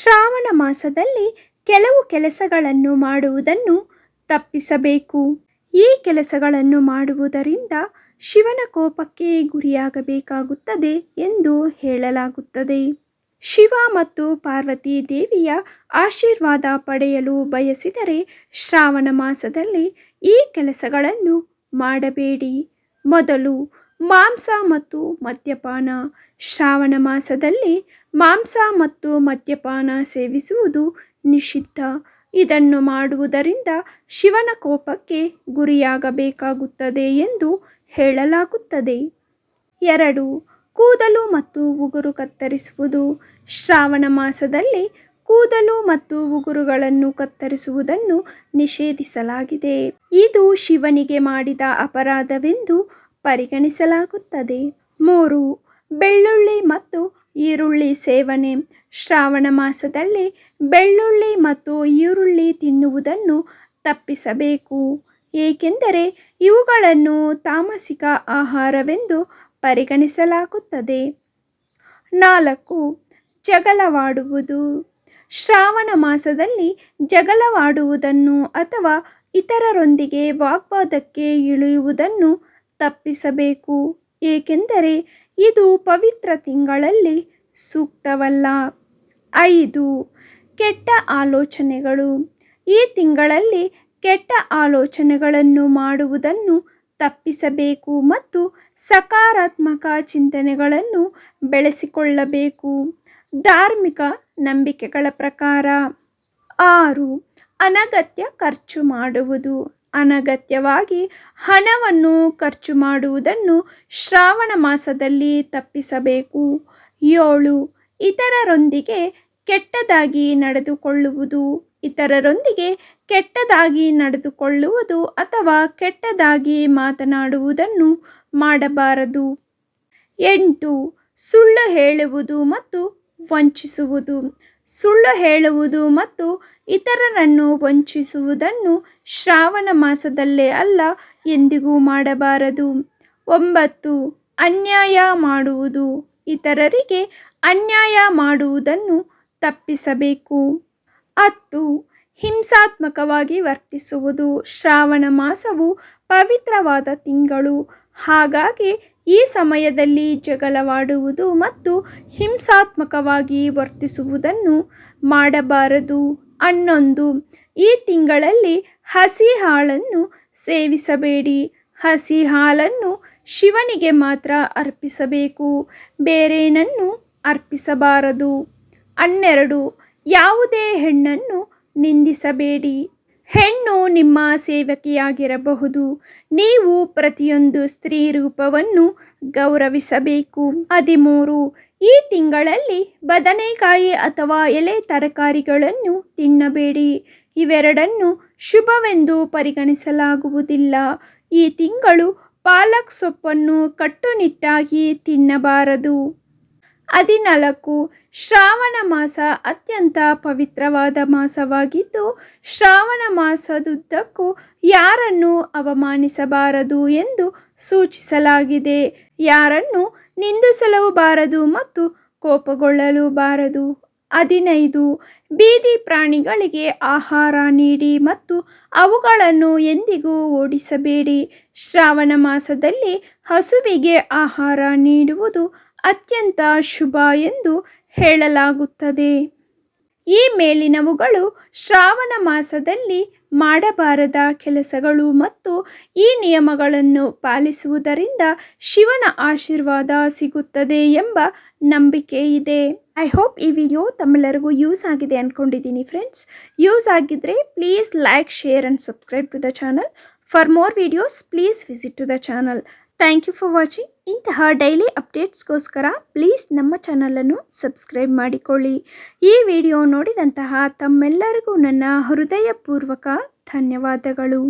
ಶ್ರಾವಣ ಮಾಸದಲ್ಲಿ ಕೆಲವು ಕೆಲಸಗಳನ್ನು ಮಾಡುವುದನ್ನು ತಪ್ಪಿಸಬೇಕು. ಈ ಕೆಲಸಗಳನ್ನು ಮಾಡುವುದರಿಂದ ಶಿವನ ಕೋಪಕ್ಕೆ ಗುರಿಯಾಗಬೇಕಾಗುತ್ತದೆ ಎಂದು ಹೇಳಲಾಗುತ್ತದೆ. ಶಿವ ಮತ್ತು ಪಾರ್ವತಿ ದೇವಿಯ ಆಶೀರ್ವಾದ ಪಡೆಯಲು ಬಯಸಿದರೆ ಶ್ರಾವಣ ಮಾಸದಲ್ಲಿ ಈ ಕೆಲಸಗಳನ್ನು ಮಾಡಬೇಡಿ. ಮೊದಲು ಮಾಂಸ ಮತ್ತು ಮದ್ಯಪಾನ. ಶ್ರಾವಣ ಮಾಸದಲ್ಲಿ ಮಾಂಸ ಮತ್ತು ಮದ್ಯಪಾನ ಸೇವಿಸುವುದು ನಿಷಿದ್ಧ. ಇದನ್ನು ಮಾಡುವುದರಿಂದ ಶಿವನ ಕೋಪಕ್ಕೆ ಗುರಿಯಾಗಬೇಕಾಗುತ್ತದೆ ಎಂದು ಹೇಳಲಾಗುತ್ತದೆ. ಎರಡು, ಕೂದಲು ಮತ್ತು ಉಗುರು ಕತ್ತರಿಸುವುದು. ಶ್ರಾವಣ ಮಾಸದಲ್ಲಿ ಕೂದಲು ಮತ್ತು ಉಗುರುಗಳನ್ನು ಕತ್ತರಿಸುವುದನ್ನು ನಿಷೇಧಿಸಲಾಗಿದೆ. ಇದು ಶಿವನಿಗೆ ಮಾಡಿದ ಅಪರಾಧವೆಂದು ಪರಿಗಣಿಸಲಾಗುತ್ತದೆ. ಮೂರು, ಬೆಳ್ಳುಳ್ಳಿ ಮತ್ತು ಈರುಳ್ಳಿ ಸೇವನೆ. ಶ್ರಾವಣ ಮಾಸದಲ್ಲಿ ಬೆಳ್ಳುಳ್ಳಿ ಮತ್ತು ಈರುಳ್ಳಿ ತಿನ್ನುವುದನ್ನು ತಪ್ಪಿಸಬೇಕು. ಏಕೆಂದರೆ ಇವುಗಳನ್ನು ತಾಮಸಿಕ ಆಹಾರವೆಂದು ಪರಿಗಣಿಸಲಾಗುತ್ತದೆ. ನಾಲ್ಕು, ಜಗಳವಾಡುವುದು. ಶ್ರಾವಣ ಮಾಸದಲ್ಲಿ ಜಗಳವಾಡುವುದನ್ನು ಅಥವಾ ಇತರರೊಂದಿಗೆ ವಾಗ್ವಾದಕ್ಕೆ ಇಳಿಯುವುದನ್ನು ತಪ್ಪಿಸಬೇಕು. ಏಕೆಂದರೆ ಇದು ಪವಿತ್ರ ತಿಂಗಳಲ್ಲಿ ಸೂಕ್ತವಲ್ಲ. ಐದು, ಕೆಟ್ಟ ಆಲೋಚನೆಗಳು. ಈ ತಿಂಗಳಲ್ಲಿ ಕೆಟ್ಟ ಆಲೋಚನೆಗಳನ್ನು ಮಾಡುವುದನ್ನು ತಪ್ಪಿಸಬೇಕು ಮತ್ತು ಸಕಾರಾತ್ಮಕ ಚಿಂತನೆಗಳನ್ನು ಬೆಳೆಸಿಕೊಳ್ಳಬೇಕು. ಧಾರ್ಮಿಕ ನಂಬಿಕೆಗಳ ಪ್ರಕಾರ. ಆರು, ಅನಗತ್ಯ ಖರ್ಚು ಮಾಡುವುದು. ಅನಗತ್ಯವಾಗಿ ಹಣವನ್ನು ಖರ್ಚು ಮಾಡುವುದನ್ನು ಶ್ರಾವಣ ಮಾಸದಲ್ಲಿ ತಪ್ಪಿಸಬೇಕು. ಏಳು. ಇತರರೊಂದಿಗೆ ಕೆಟ್ಟದಾಗಿ ನಡೆದುಕೊಳ್ಳುವುದು. ಇತರರೊಂದಿಗೆ ಕೆಟ್ಟದಾಗಿ ನಡೆದುಕೊಳ್ಳುವುದು ಅಥವಾ ಕೆಟ್ಟದಾಗಿ ಮಾತನಾಡುವುದನ್ನು ಮಾಡಬಾರದು. ಎಂಟು. ಸುಳ್ಳು ಹೇಳುವುದು ಮತ್ತು ವಂಚಿಸುವುದು. ಸುಳ್ಳು ಹೇಳುವುದು ಮತ್ತು ಇತರರನ್ನು ವಂಚಿಸುವುದನ್ನು ಶ್ರಾವಣ ಮಾಸದಲ್ಲೇ ಅಲ್ಲ ಎಂದಿಗೂ ಮಾಡಬಾರದು. ಒಂಬತ್ತು, ಅನ್ಯಾಯ ಮಾಡುವುದು. ಇತರರಿಗೆ ಅನ್ಯಾಯ ಮಾಡುವುದನ್ನು ತಪ್ಪಿಸಬೇಕು. ಹತ್ತು, ಹಿಂಸಾತ್ಮಕವಾಗಿ ವರ್ತಿಸುವುದು. ಶ್ರಾವಣ ಮಾಸವು ಪವಿತ್ರವಾದ ತಿಂಗಳು. ಹಾಗಾಗಿ ಈ ಸಮಯದಲ್ಲಿ ಜಗಳವಾಡುವುದು ಮತ್ತು ಹಿಂಸಾತ್ಮಕವಾಗಿ ವರ್ತಿಸುವುದನ್ನು ಮಾಡಬಾರದು. ಹನ್ನೊಂದು, ಈ ತಿಂಗಳಲ್ಲಿ ಹಸಿ ಹಾಲನ್ನು ಸೇವಿಸಬೇಡಿ. ಹಸಿ ಹಾಲನ್ನು ಶಿವನಿಗೆ ಮಾತ್ರ ಅರ್ಪಿಸಬೇಕು. ಬೇರೇನನ್ನು ಅರ್ಪಿಸಬಾರದು. ಹನ್ನೆರಡು, ಯಾವುದೇ ಹೆಣ್ಣನ್ನು ನಿಂದಿಸಬೇಡಿ. ಹೆಣ್ಣು ನಿಮ್ಮ ಸೇವಕಿಯಾಗಿರಬಹುದು. ನೀವು ಪ್ರತಿಯೊಂದು ಸ್ತ್ರೀ ರೂಪವನ್ನು ಗೌರವಿಸಬೇಕು. ಹದಿಮೂರು. ಈ ತಿಂಗಳಲ್ಲಿ ಬದನೆಕಾಯಿ ಅಥವಾ ಎಲೆ ತರಕಾರಿಗಳನ್ನು ತಿನ್ನಬೇಡಿ. ಇವೆರಡನ್ನು ಶುಭವೆಂದು ಪರಿಗಣಿಸಲಾಗುವುದಿಲ್ಲ. ಈ ತಿಂಗಳು ಪಾಲಕ್ ಸೊಪ್ಪನ್ನು ಕಟ್ಟುನಿಟ್ಟಾಗಿ ತಿನ್ನಬಾರದು. ಹದಿನಾಲ್ಕು. ಶ್ರಾವಣ ಮಾಸ ಅತ್ಯಂತ ಪವಿತ್ರವಾದ ಮಾಸವಾಗಿದ್ದು, ಶ್ರಾವಣ ಮಾಸದುದ್ದಕ್ಕೂ ಯಾರನ್ನು ಅವಮಾನಿಸಬಾರದು ಎಂದು ಸೂಚಿಸಲಾಗಿದೆ. ಯಾರನ್ನು ನಿಂದಿಸಲೂ ಬಾರದು ಮತ್ತು ಕೋಪಗೊಳ್ಳಲು ಬಾರದು ಹದಿನೈದು. ಬೀದಿ ಪ್ರಾಣಿಗಳಿಗೆ ಆಹಾರ ನೀಡಿ ಮತ್ತು ಅವುಗಳನ್ನು ಎಂದಿಗೂ ಓಡಿಸಬೇಡಿ. ಶ್ರಾವಣ ಮಾಸದಲ್ಲಿ ಹಸುವಿಗೆ ಆಹಾರ ನೀಡುವುದು ಅತ್ಯಂತ ಶುಭ ಎಂದು ಹೇಳಲಾಗುತ್ತದೆ. ಈ ಮೇಲಿನವುಗಳು ಶ್ರಾವಣ ಮಾಸದಲ್ಲಿ ಮಾಡಬಾರದ ಕೆಲಸಗಳು ಮತ್ತು ಈ ನಿಯಮಗಳನ್ನು ಪಾಲಿಸುವುದರಿಂದ ಶಿವನ ಆಶೀರ್ವಾದ ಸಿಗುತ್ತದೆ ಎಂಬ ನಂಬಿಕೆ ಇದೆ. ಐ ಹೋಪ್ ಈ ವಿಡಿಯೋ ತಮ್ಮೆಲ್ಲರಿಗೂ ಯೂಸ್ ಆಗಿದೆ ಅಂದ್ಕೊಂಡಿದ್ದೀನಿ ಫ್ರೆಂಡ್ಸ್ ಯೂಸ್ ಆಗಿದ್ದರೆ please like share and subscribe to the channel for more videos please visit to the channel thank you for watching ಇಂತಹ ಡೈಲಿ ಅಪ್ಡೇಟ್ಸ್ಗೋಸ್ಕರ ಪ್ಲೀಸ್ ನಮ್ಮ ಚಾನಲನ್ನು ಸಬ್ಸ್ಕ್ರೈಬ್ ಮಾಡಿಕೊಳ್ಳಿ. ಈ ವಿಡಿಯೋ ನೋಡಿದಂತಹ ತಮ್ಮೆಲ್ಲರಿಗೂ ನನ್ನ ಹೃದಯಪೂರ್ವಕ ಧನ್ಯವಾದಗಳು.